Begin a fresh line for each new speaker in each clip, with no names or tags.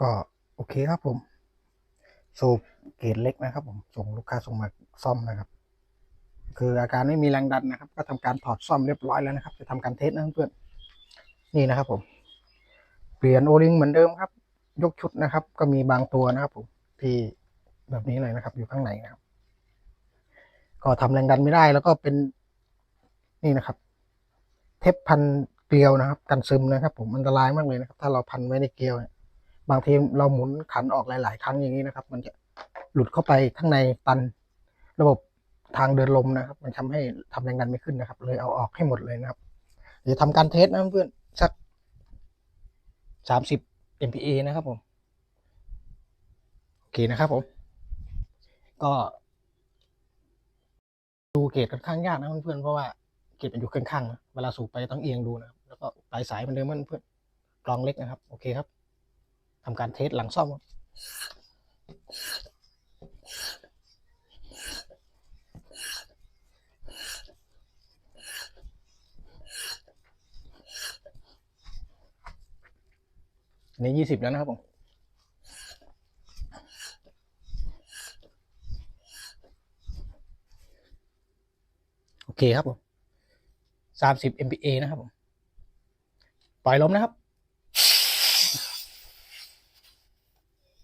ก็โอเคครับผม สูบเกรดเล็กนะครับ ผมส่งลูกค้าส่งมาซ่อมนะครับ คืออาการไม่มีแรงดันนะครับ ก็ทำการถอดซ่อมเรียบร้อยแล้วนะครับ จะทำการเทสนะเพื่อนนี่นะครับ ผม เปลี่ยนโอลิงเหมือนเดิมครับ ยกชุดนะครับ ก็มีบางตัวนะครับ ผมที่แบบนี้เลยนะครับ อยู่ข้างในนะครับ ก็ทำแรงดันไม่ได้แล้วก็เป็นนี่นะครับ เทปพันเกลียวนะครับ กันซึมนะครับ ผมอันตรายมากเลยนะครับ ถ้าเราพันไว้ในเกลียวเนี่ย บางทีเราหมุนขันออกหลาย ๆ ครั้งอย่างนี้นะครับ มันจะหลุดเข้าไปข้างในตันระบบทางเดินลมนะครับ มันทำให้ทำแรงดันไม่ขึ้นนะครับ เลยเอาออกให้หมดเลยนะครับ เดี๋ยวทำการเทสนะเพื่อนสักสามสิบ MPa นะครับผม โอเคนะครับผม ก็ดูเกจค่อนข้างยากนะเพื่อนๆ เพราะว่าเกจมันอยู่ข้างๆนะเวลาสูบไปต้องเอียงดูนะ แล้วก็ปลายสายมันเดิมมันเพื่อนกรองเล็กนะครับ โอเคครับ ทำการเทสหลังซ่อมอันนี้ยี่สิบแล้วนะครับผมโอเคครับผมสามสิบ MPa นะครับผม ปล่อยลมนะครับ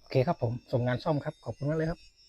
โอ เคครับผมส่งงานซ่อมครับ ขอบคุณมากเลยครับ